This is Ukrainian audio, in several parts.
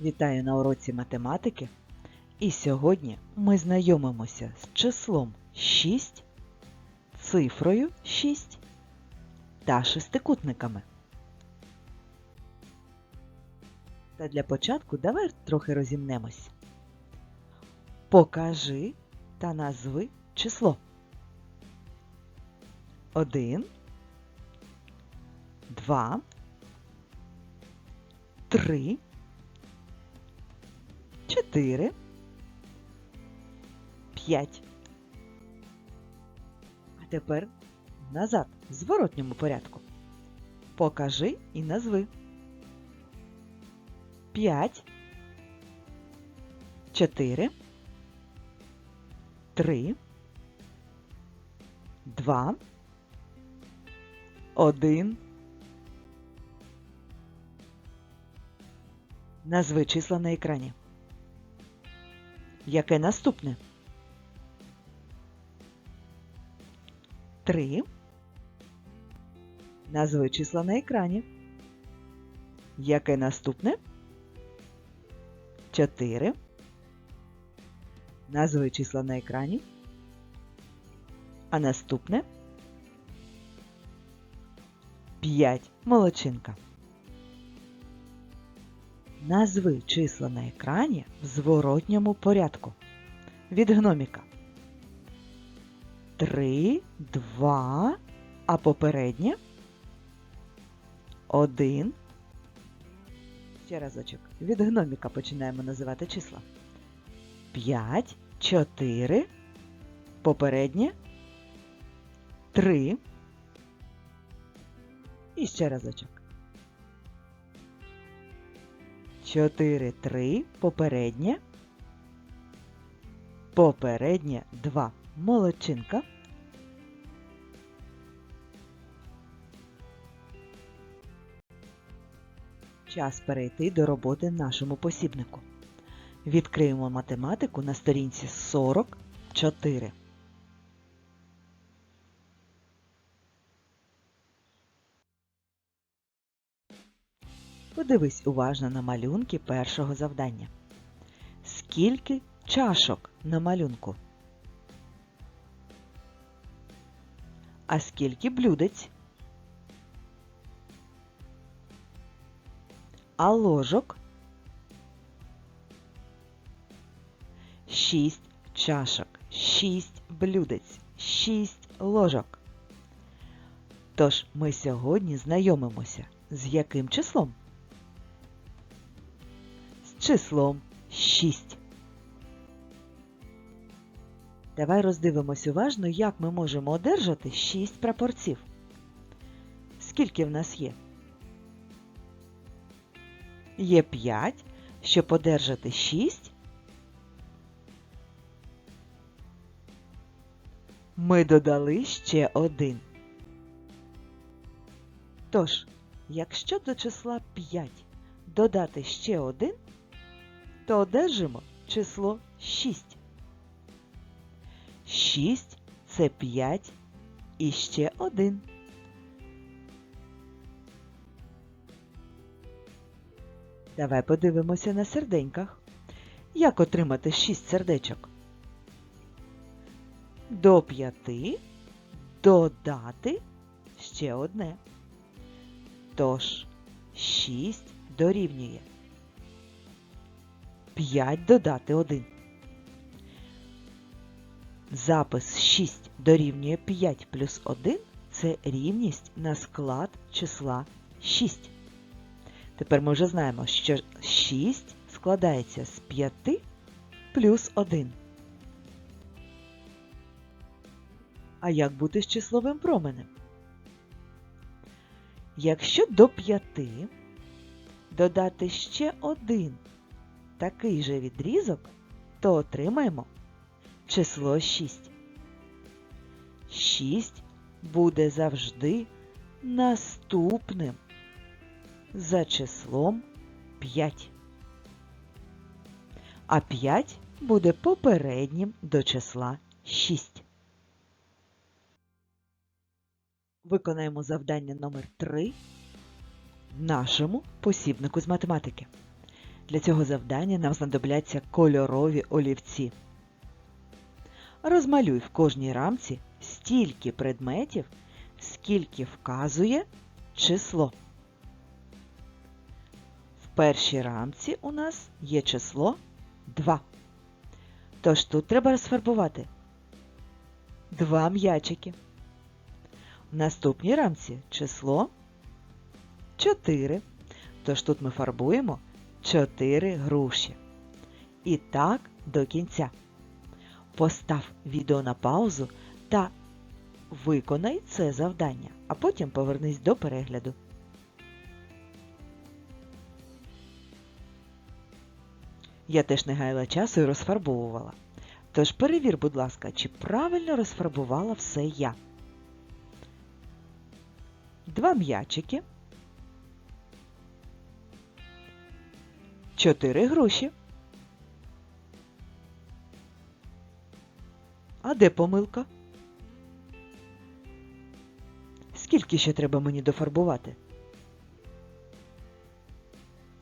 Вітаю на уроці математики. І сьогодні ми знайомимося з числом 6, цифрою 6 та шестикутниками. Та для початку давай трохи розімнемось. Покажи та назви число. 1, 2, 3, 4, 5. А тепер назад в зворотньому порядку. Покажи і назви. 5, 4, 3, 2, 1. Назви числа на екрані. Яке наступне? 3. Назви числа на екрані. Яке наступне? 4. Назви числа на екрані. А наступне 5. Молодчинка. Назви числа на екрані в зворотньому порядку. Від гноміка. 3, 2, а попереднє 1. Ще разочок. Від гноміка починаємо називати числа. 5, 4, попереднє 3. І ще разочок. 4, 3, попереднє. Попереднє 2. Молодчинка. Час перейти до роботи нашому посібнику. Відкриємо математику на сторінці 44. Подивись уважно на малюнки першого завдання. Скільки чашок на малюнку? А скільки блюдець? А ложок? Шість чашок, шість блюдець, шість ложок. Тож ми сьогодні знайомимося з яким числом? Числом 6. Давай роздивимось уважно, як ми можемо одержати 6 прапорців. Скільки в нас є? Є 5. Щоб одержати 6, ми додали ще один. Тож, якщо до числа 5 додати ще один, то одержимо число 6. 6 це 5 і ще один. Давай подивимося на серденьках. Як отримати 6 сердечок? До 5 додати ще одне. Тож 6 дорівнює 5 додати 1. Запис 6 дорівнює 5 плюс 1 це рівність на склад числа 6. Тепер ми вже знаємо, що 6 складається з 5 плюс 1. А як бути з числовим променем? Якщо до 5 додати ще один такий же відрізок, то отримаємо число 6. 6 буде завжди наступним за числом 5. А 5 буде попереднім до числа 6. Виконаємо завдання номер 3 нашому посібнику з математики. Для цього завдання нам знадобляться кольорові олівці. Розмалюй в кожній рамці стільки предметів, скільки вказує число. В першій рамці у нас є число 2. Тож тут треба розфарбувати два м'ячики. В наступній рамці число 4. Тож тут ми фарбуємо 4 груші. І так до кінця. Постав відео на паузу та виконай це завдання, а потім повернись до перегляду. Я теж не гаяла часу і розфарбовувала. Тож перевір, будь ласка, чи правильно розфарбувала все я. Два м'ячики. Чотири груші. А де помилка? Скільки ще треба мені дофарбувати?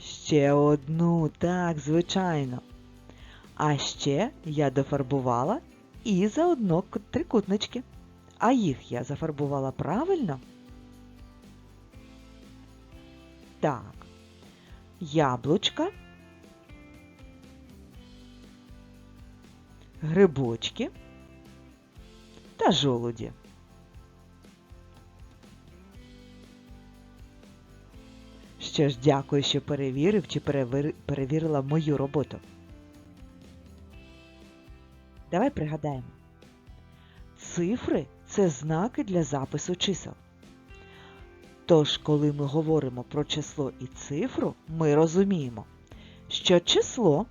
Ще одну, так, звичайно. А ще я дофарбувала і заодно трикутнички. А їх я зафарбувала правильно? Так. Яблучка, грибочки та жолуді. Що ж, дякую, що перевірив чи перевір- перевірила мою роботу. Давай пригадаємо. Цифри це знаки для запису чисел. Тож, коли ми говоримо про число і цифру, ми розуміємо, що число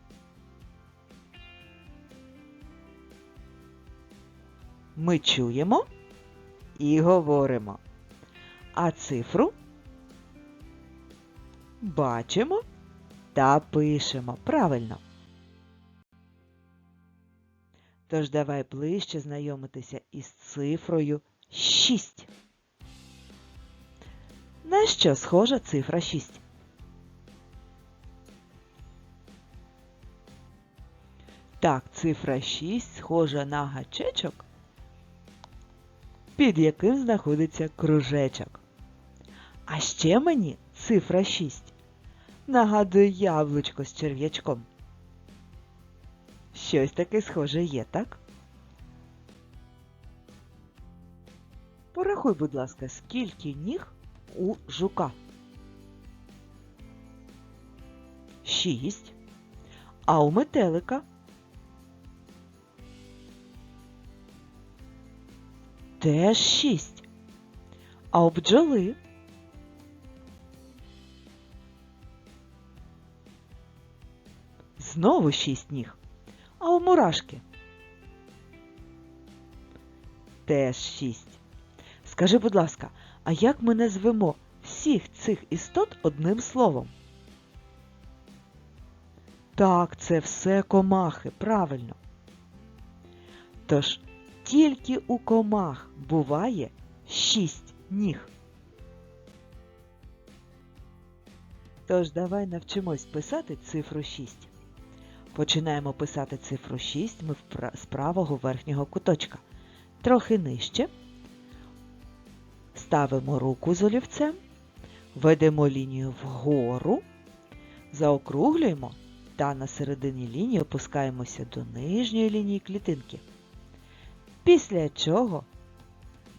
ми чуємо і говоримо, а цифру бачимо та пишемо правильно. Тож давай ближче знайомитися із цифрою 6. На що схожа цифра 6? Так, цифра 6 схожа на гачечок, під яким знаходиться кружечок. А ще мені цифра 6 нагадує яблучко з черв'ячком. Щось таке схоже є, так? Порахуй, будь ласка, скільки ніг у жука? Шість. А у метелика? Теж шість. А у бджоли? Знову шість ніг. А у мурашки? Теж шість. Скажи, будь ласка, а як ми назвемо всіх цих істот одним словом? Так, це все комахи, правильно. Тож, тільки у комах буває шість ніг. Тож давай навчимось писати цифру 6. Починаємо писати цифру 6 ми з правого верхнього куточка. Трохи нижче. Ставимо руку з олівцем, ведемо лінію вгору, заокруглюємо та на середині лінії опускаємося до нижньої лінії клітинки. Після чого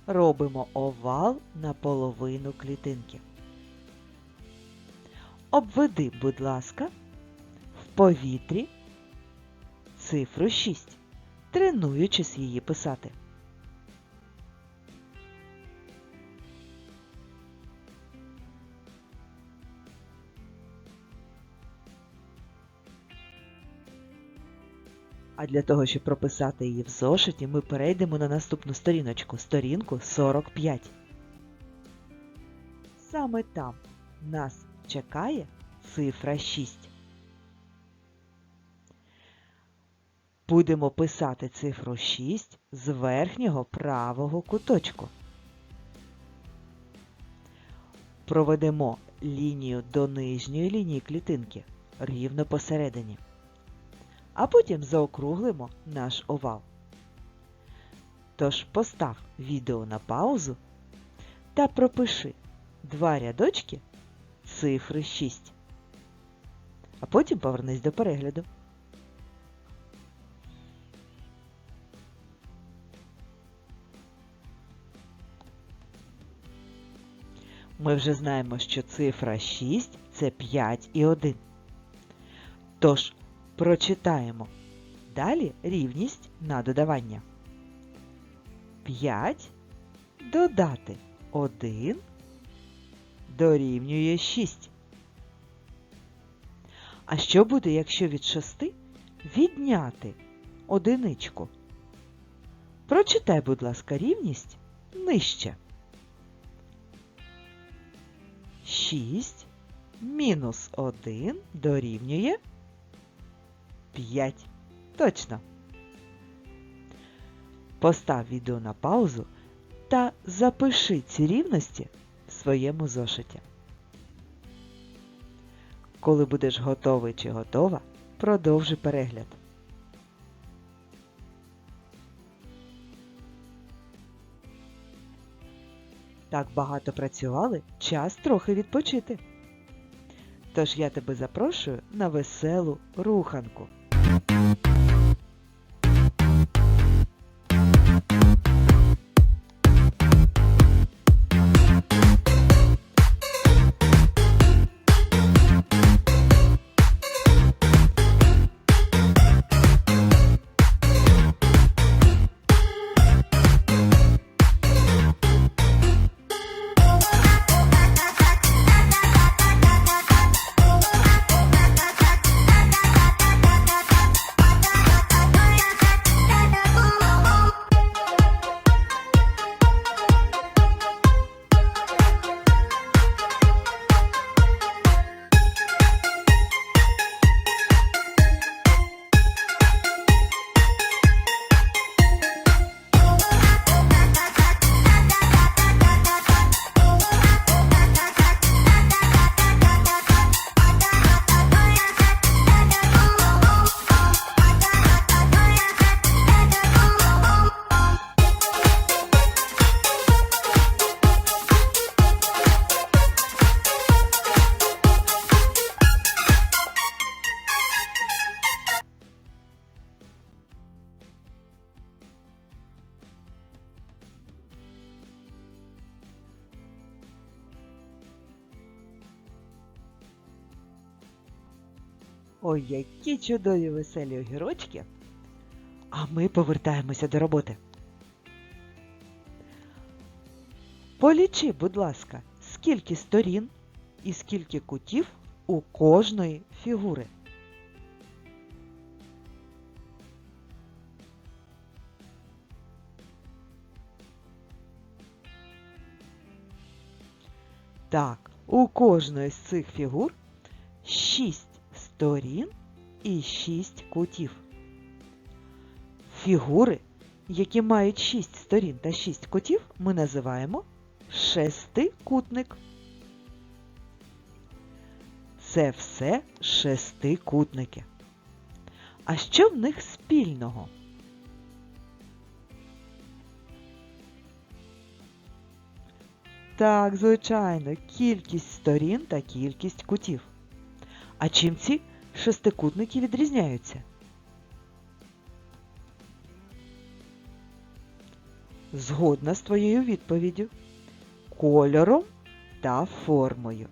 робимо овал на половину клітинки. Обведи, будь ласка, в повітрі цифру 6, тренуючись її писати. А для того, щоб прописати її в зошиті, ми перейдемо на наступну сторіночку, сторінку 45. Саме там нас чекає цифра 6. Будемо писати цифру 6 з верхнього правого куточку. Проведемо лінію до нижньої лінії клітинки. рівно посередині. А потім заокруглимо наш овал. Тож постав відео на паузу та пропиши два рядочки цифри 6. А потім повернись до перегляду. Ми вже знаємо, що цифра 6 це 5 і 1. Тож прочитаємо далі рівність на додавання. 5 додати 1 дорівнює 6. А що буде, якщо від 6 відняти одиничку? Прочитай, будь ласка, рівність нижче. 6 мінус 1 дорівнює 5. Точно. Постав відео на паузу та запиши ці рівності в своєму зошиті. Коли будеш готовий чи готова, продовжуй перегляд. Так багато працювали, час трохи відпочити. Тож я тебе запрошую на веселу руханку. you Ой, які чудові веселі огірочки. А ми повертаємося до роботи. Полічи, будь ласка, скільки сторін і скільки кутів у кожної фігури. Так, у кожної з цих фігур 6 сторін і 6 кутів. Фігури, які мають 6 сторін та 6 кутів, ми називаємо шестикутник. Це все шестикутники. А що в них спільного? Так, звичайно, кількість сторін та кількість кутів. А чим ці шестикутники відрізняються? Згодна з твоєю відповіддю. Кольором та формою.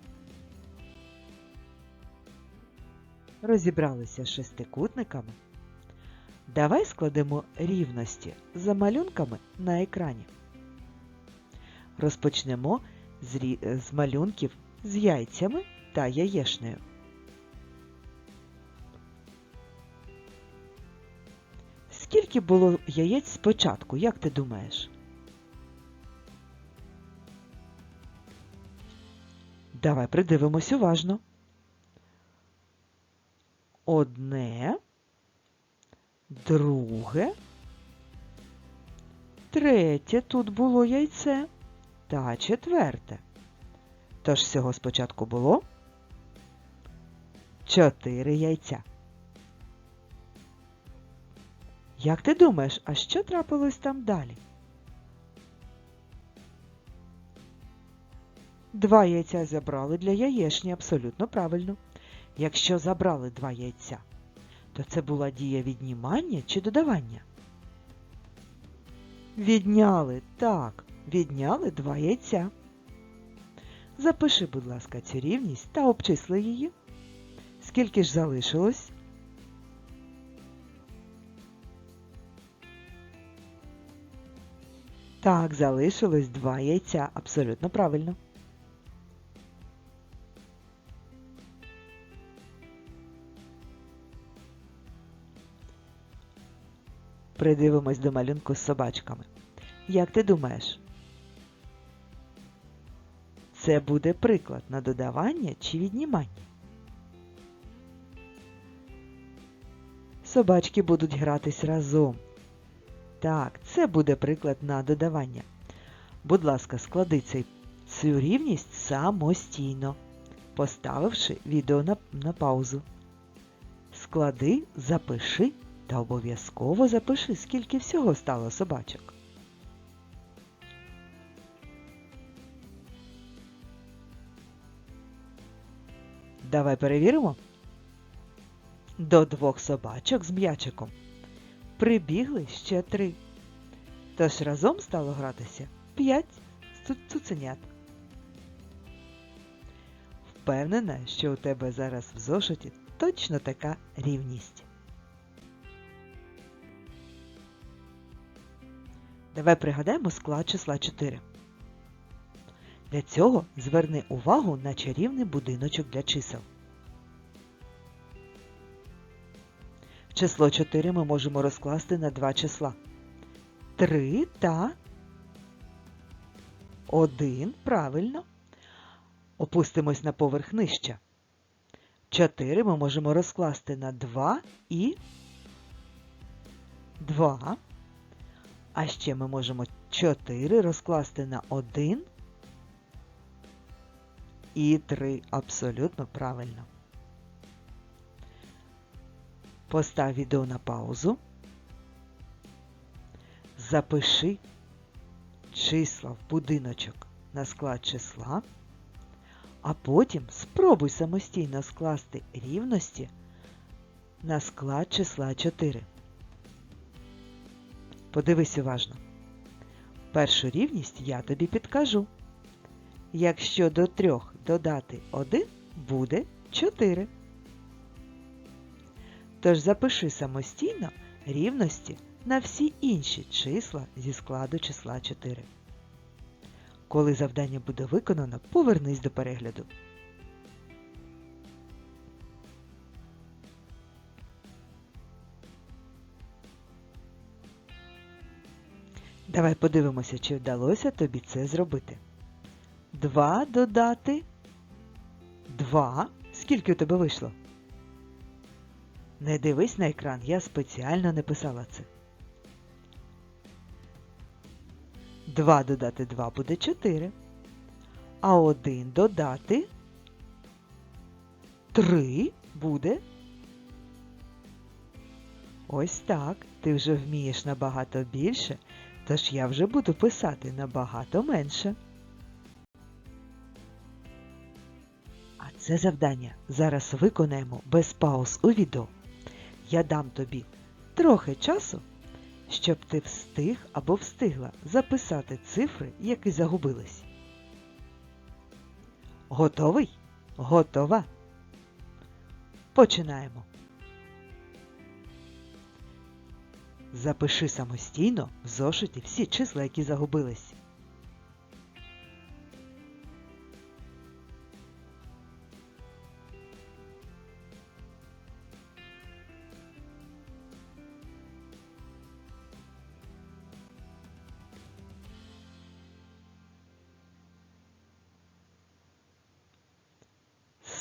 Розібралися з шестикутниками. Давай складемо рівності за малюнками на екрані. Розпочнемо з, малюнків з яйцями та яєшнею. Скільки було яєць спочатку, як ти думаєш? Давай придивимось уважно. Одне, друге, третє тут було яйце та четверте. Тож всього спочатку було 4 яйця. Як ти думаєш, а що трапилось там далі? Два яйця забрали для яєчні абсолютно правильно. Якщо забрали два яйця, то це була дія віднімання чи додавання? Відняли, так, відняли два яйця. Запиши, будь ласка, цю рівність та обчисли її. Скільки ж залишилось? Так, залишилось два яйця. Абсолютно правильно. Придивимось до малюнку з собачками. Як ти думаєш? Це буде приклад на додавання чи віднімання? Собачки будуть гратись разом. Так, це буде приклад на додавання. Будь ласка, склади цей, цю рівність самостійно, поставивши відео на, на паузу. Склади, запиши та обов'язково запиши, скільки всього стало собачок. Давай перевіримо. До двох собачок з м'ячиком прибігли ще три. Тож разом стало гратися п'ять цуценят. Впевнена, що у тебе зараз в зошиті точно така рівність. Давай пригадаємо склад числа 4. Для цього зверни увагу на чарівний будиночок для чисел. Число 4 ми можемо розкласти на два числа. 3 та 1. Правильно. Опустимось на поверх нижче. 4 ми можемо розкласти на 2 і 2. А ще ми можемо 4 розкласти на 1 і 3. Абсолютно правильно. Постав відео на паузу. Запиши числа в будиночок на склад числа, а потім спробуй самостійно скласти рівності на склад числа 4. Подивись уважно. Першу рівність я тобі підкажу. Якщо до трьох додати 1, буде 4. Тож запиши самостійно рівності на всі інші числа зі складу числа 4. Коли завдання буде виконано, повернись до перегляду. Давай подивимося, чи вдалося тобі це зробити. 2 додати 2. Скільки у тебе вийшло? Не дивись на екран, я спеціально не писала це. 2 додати 2 буде 4. А 1 додати 3 буде. Ось так. Ти вже вмієш набагато більше, тож я вже буду писати набагато менше. А це завдання зараз виконаємо без пауз у відео. Я дам тобі трохи часу, щоб ти встиг або встигла записати цифри, які загубились. Готовий? Готова? Починаємо. Запиши самостійно в зошиті всі числа, які загубились.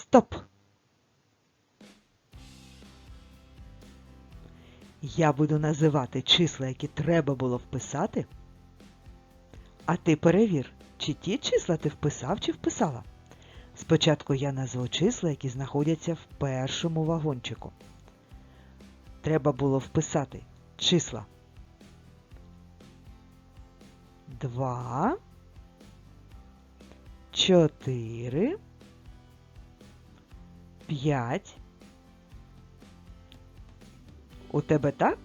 Стоп! Я буду називати числа, які треба було вписати. А ти перевір, чи ті числа ти вписав чи вписала. Спочатку я назву числа, які знаходяться в першому вагончику. Треба було вписати числа. 2, 4, 5. У тебе так?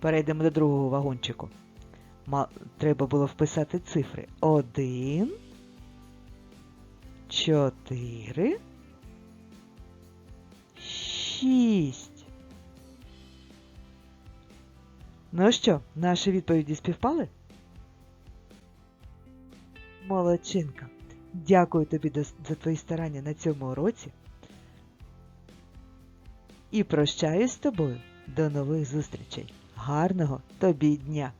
Перейдемо до другого вагончику. Треба було вписати цифри. 1, 4, 6. Ну що, наші відповіді співпали? Молодчинка. Дякую тобі за твої старання на цьому уроці. І прощаюсь з тобою. До нових зустрічей. Гарного тобі дня!